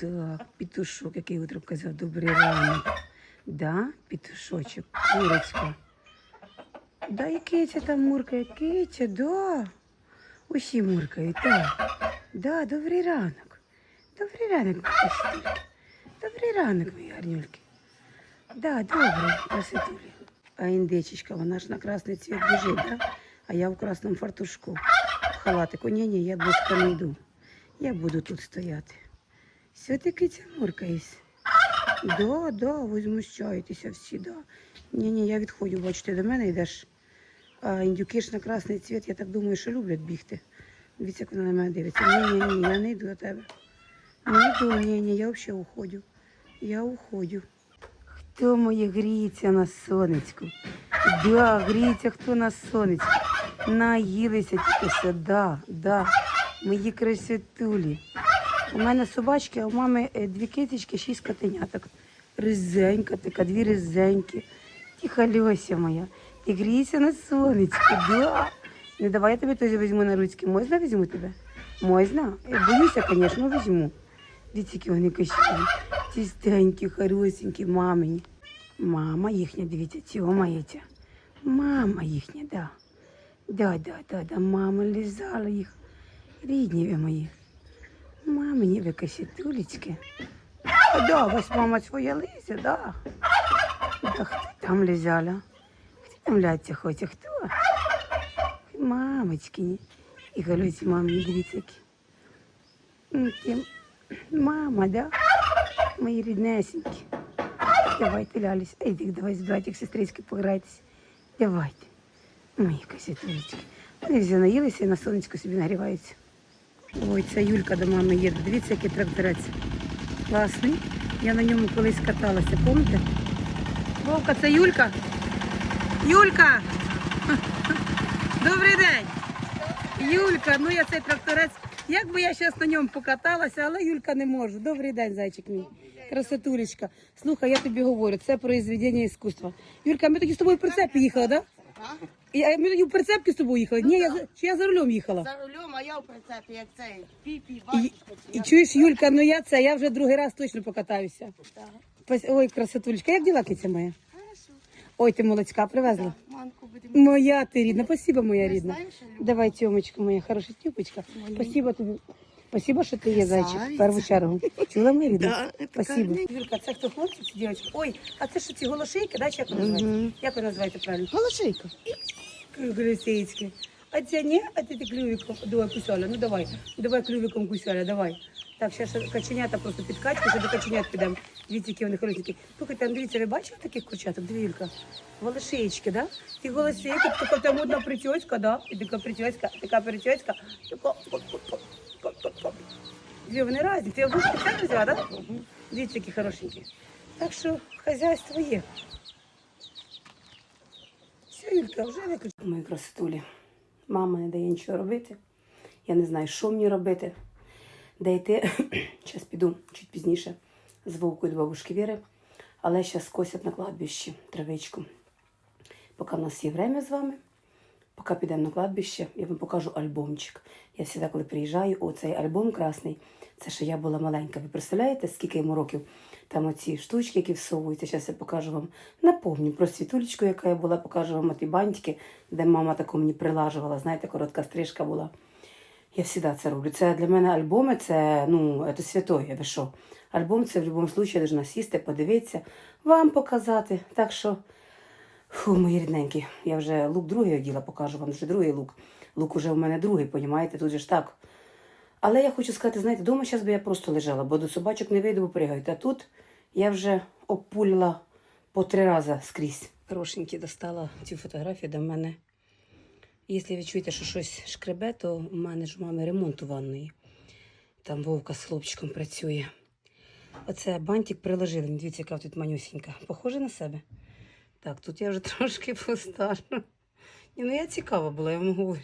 Так, петушок, який утром казав, добрий ранок. Да, петушочок, курочка. Да, і киця там муркає, киця, да. Усі муркають, так. Да, добрий ранок. Добрий ранок, мої красотульки. Добрий ранок, мої гарнюльки. Да, добрий, красотулі. А індичечка, вона ж на красний цвіт біжить, да? А я в красному фартушку. В халатику. Ні-ні, я близько не йду. Я буду тут стояти. Все-таки ця муркаєсь. Да, да, возмущаєтеся всі, да. Ні-ні, я відходжу, бачите, до мене йдеш. А індюки ж на красний цвіт, я так думаю, що люблять бігти. Дивіться, як вона на мене дивиться. Ні, ні, ні, я не йду до тебе. Не йду, ні, ні, я взагалі уходю. Я уходю. Хто моє гріється на сонечку? Да, гріється хто на сонечку. Наїлися тільки що, да, да. Мої красотулі. У мене собачки, а у мами е, дві китички, шість котеняток. Ризенька така, дві ризенькі. Тиха Льося моя. Ти грійся на сонечку, да. Не давай я тебе теж візьму на ручки. Можна візьму тебе? Можна? Я боюся, звісно, ну візьму. Дивіться, які вони кощаві. Чистенькі, хорошенькі, мамині. Мама їхня, дивіться, цього мається. Мама їхня, да. Да, да, да, да, мама лизала їх. Рідні ви мої. Мамині ви косітулечки. А да, вас мама своя лизя, да. Да хто там лизала? Хто там ляться хоче? Хто? Мамочки. І галюці мамі, дивіться, які. Мама, да? Мої ріднесенькі. Давайте лялись. Ей, давай з братик, сестрички пограйтесь. Давайте. Мої косітулечки. Вони вже наїлися і на сонечку собі нагріваються. Ой, ця Юлька до мами їде. Дивіться, який тракторець. Класний. Я на ньому колись каталася, пам'ятаєте? Вовка, це Юлька. Юлька! Добрий день! Юлька, ну я цей тракторець. Як би я зараз на ньому покаталася, але Юлька не можу. Добрий день, зайчик мій. Красотулечка. Слухай, я тобі говорю, це произведення іскусства. Юлька, ми тоді з тобою в прицепі їхали, так? Да? А ми в прицепці з тобою їхали. Ні, я, за- чи я за рулем їхала. За рулем, а я в прицепі, як цей піпі, І, і чуєш, Юлька, ну я це, я вже другий раз точно покатаюся. Пос- Ой, красотулечка, як діла киця моя? Хорошо. Ой, ти молочка привезла. Манку будемо. Моя ти рідна, спасибо, моя рідна. знаєш, що люблю. Давай, Тьомочка моя, хороша Тюпочка. Спасибо тобі. Спасибо, що ти є зайчик, в першу чергу. Чула моя рідна? Спасибо. Юлька, це хто хлопці чи дівчатка? Ой, а це що ці голошейки, да, чи як ви називаєте? Як ви називаєте правильно? Голошейка. Голосеечки. А це ні, а ти клювиком. Давай, кусяля, ну давай. Давай клювиком кусяля, давай. Так, ще каченята просто підкачку, ще до каченят підемо. Дивіться, які вони хорошенькі. Слухайте, там дивіться, ви бачили таких курчаток? Дві Юлька. Голошеєчки, да? І голошейка, така там одна прическа, да? І така прическа, така прическа. Така... Дві вони разні. Ти одну спеціально взяла, да? Дивіться, які хорошенькі. Так що хазяйство є. Все, Юлька, вже виключила. Мої красотулі. Мама не дає нічого робити. Я не знаю, що мені робити. Де йти. Зараз піду чуть пізніше з вовкою до бабушки Віри. Але зараз косять на кладбищі травичку. Поки в нас є время з вами, поки підемо на кладбище, я вам покажу альбомчик. Я завжди, коли приїжджаю, оцей альбом красний, це ще я була маленька. Ви представляєте, скільки йому років? Там оці штучки, які всовуються. Зараз я покажу вам. Напомню про світулечку, яка я була, покажу вам оті бантики, де мама таку мені прилажувала. Знаєте, коротка стрижка була. Я завжди це роблю. Це для мене альбоми, це ну, це святое, ви що? Альбом це в будь-якому випадку я должна сісти, подивитися, вам показати. Так що, фу, мої рідненькі, я вже лук другий оділа, покажу вам вже другий лук. Лук уже у мене другий, понімаєте, тут же ж так. Але я хочу сказати, знаєте, вдома зараз би я просто лежала, бо до собачок не вийду, бо пригають. А тут я вже опулила по три рази скрізь. Хорошенькі достала цю фотографію до мене. Якщо ви чуєте, що щось шкребе, то у мене ж у мами ремонт у ванної. Там вовка з хлопчиком працює. Оце бантик приложили. Дивіться, яка тут манюсінька. Похоже на себе. Так, тут я вже трошки постаршу. Ні, ну я цікава була, я вам говорю.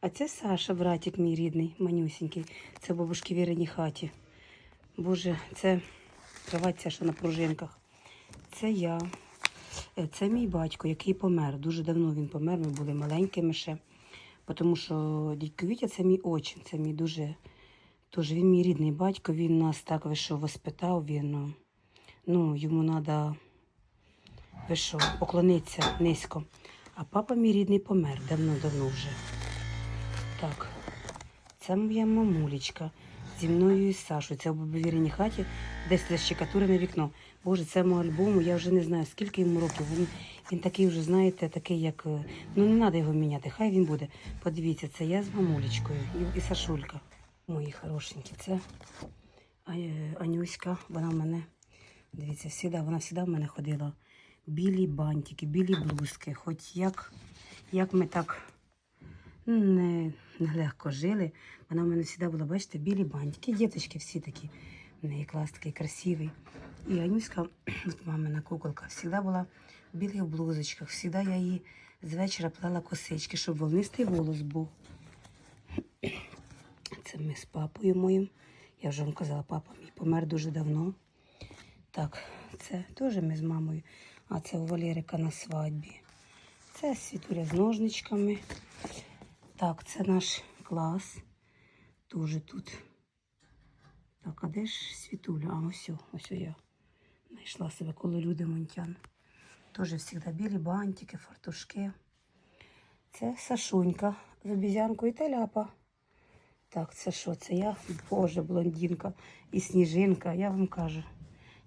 А це Саша, братик мій рідний, манюсінький. Це в бабушки Віриній хаті. Боже, це кровать що на пружинках. Це я. Е, Це мій батько, який помер. Дуже давно він помер, ми були маленькими ще. Тому що дядько Вітя це мій очин, це мій дуже Тож він мій рідний батько, він нас так ви що воспитав, він, ну йому треба ви що, поклонитися низько. А папа мій рідний помер давно-давно вже. Так, це моя мамулечка зі мною і Сашою. Це в обовіреній хаті, десь це щекатурене вікно. Боже, це мого альбому, я вже не знаю, скільки йому років. Він, він такий вже, знаєте, такий, як. е, Ну не треба його міняти, хай він буде. Подивіться, це я з мамулечкою і, і Сашулька. Мої хорошенькі. Це е, Анюська, вона в мене, дивіться, всіда, вона завжди в мене ходила. Білі бантики, білі блузки. Хоч як, як ми так не, нелегко жили. Вона в мене завжди була, бачите, білі бантики. Діточки всі такі. В неї клас такий красивий. І Анюська, от мамина куколка, завжди була в білих блузочках. Завжди я їй з вечора плела косички, щоб волнистий волос був. Це ми з папою моїм. Я вже вам казала, папа мій помер дуже давно. Так, це теж ми з мамою. А це у Валерика на свадьбі. Це світуля з ножничками. Так, це наш клас. Дуже тут. Так, а де ж світуля? А ось, ось я знайшла себе коло люди Монтян. Теж завжди білі бантики, фартушки. Це Сашунька з обізянкою та ляпа. Так, це що? Це я? Боже, блондинка і сніжинка, я вам кажу.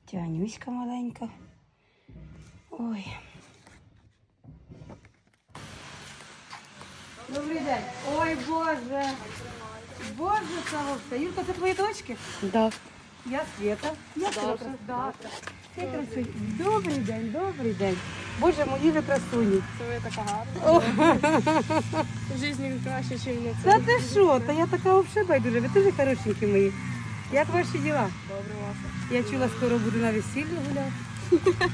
Тянюська маленька. Ой. Добрий день. Ой, Боже. Боже, Савовська. Юрка, це твої дочки? Да. Я Света. Я Света. Да. Ти красуні. Добрий день, добрий день. Боже, мої ви красуні. Це ви така гарна. Житті краще, ніж не Та ти що? Та я така взагалі байдуже. Ви теж хорошенькі мої. Як ваші діла? Добре вас. Я чула, скоро буду на весіллі гуляти.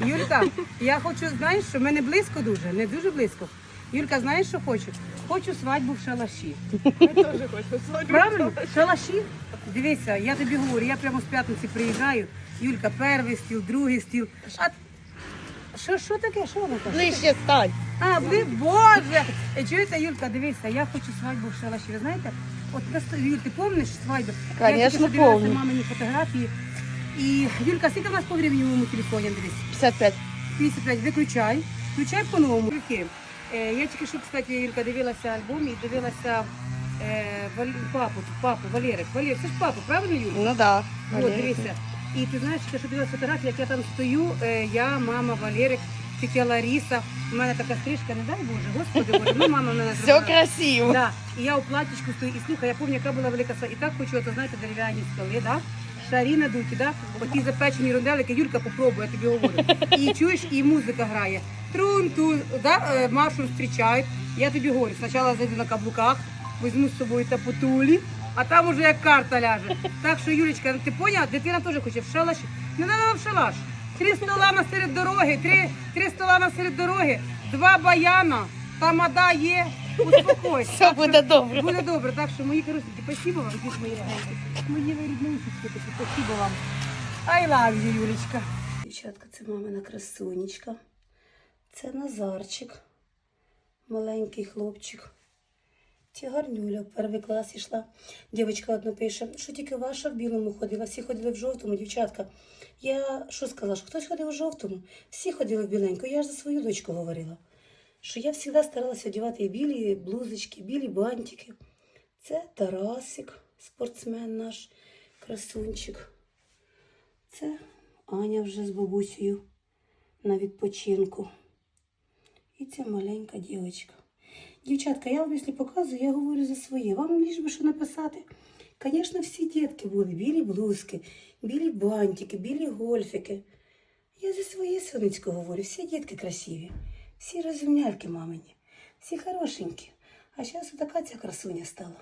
Юлька, я хочу, знаєш, що в мене близько дуже, не дуже близько. Юлька, знаєш, що хочу? Хочу свадьбу в шалаші. Ми теж хочемо свадьбу. Правильно? Шалаші? Дивися, я тобі говорю, я прямо з п'ятниці приїжджаю. Юлька, перший стіл, другий стіл. А що, що таке? Що воно таке? Ближче стань. А, ви, Боже! Е, Чуєте, Юлька, дивися, я хочу свадьбу в шалаші. Ви знаєте? От просто, Юль, ти пам'ятаєш свадьбу? я Конечно, тільки що дивилася мамині фотографії. І Юлька, скільки в нас по времени в моєму телефоні, дивись? 55. 55, виключай. Включай по-новому. Е, я тільки що, кстати, Юлька, дивилася альбом і дивилася е, Вал... папу, папу, Валерик. Валерик, це ж папа, правильно, Юлька? Ну да. От, дивися. І ти знаєш, що дивилася фотографії, як я там стою, е, я, мама, Валерик, тітя Лариса. У мене така стрижка, не дай Боже, господи Боже, ну мама в мене Все зробила. красиво. Да. І я у платічку стою, і слухай, я пам'ятаю, яка була велика свадьба. І так хочу, ото, знаєте, дерев'яні столи, да? Шарі надуті, да? оті запечені ронделики, Юлька, попробуй, я тобі говорю. І чуєш, і музика грає. Трун-тун, да? е, Машу зустрічають. Я тобі говорю, спочатку зайду на каблуках, візьму з собою тапотулі, а там уже як карта ляже. Так що, Юлечка, ти поняла? Дитина теж хоче в шалаші. Не треба в шалаш. Три стола на серед дороги, три, три стола на серед дороги, два баяна, тамада є. Успокойся. Все буде добре. Буде добре, так що мої коротенькі, спасибо вам, діть мої рідненькі. Мої рідненькі, такі, спасибо вам. I love you, Юлечка. Дівчатка, це мамина красунечка. Це Назарчик, маленький хлопчик. Ці гарнюля в перший клас йшла. Дівчинка одна пише, що тільки ваша в білому ходила, всі ходили в жовтому, дівчатка. Я що сказала, що хтось ходив у жовтому, всі ходили в біленьку. Я ж за свою дочку говорила що я завжди старалася одягати білі блузочки, білі бантики. Це Тарасик, спортсмен наш, красунчик. Це Аня вже з бабусею на відпочинку. І ця маленька дівчинка. Дівчатка, я вам, якщо показую, я говорю за своє. Вам ліж що написати. Звісно, всі дітки були, білі блузки, білі бантики, білі гольфики. Я за своє сонечко говорю, всі дітки красиві, всі розумняльки мамині, всі хорошенькі. А зараз така ця красуня стала.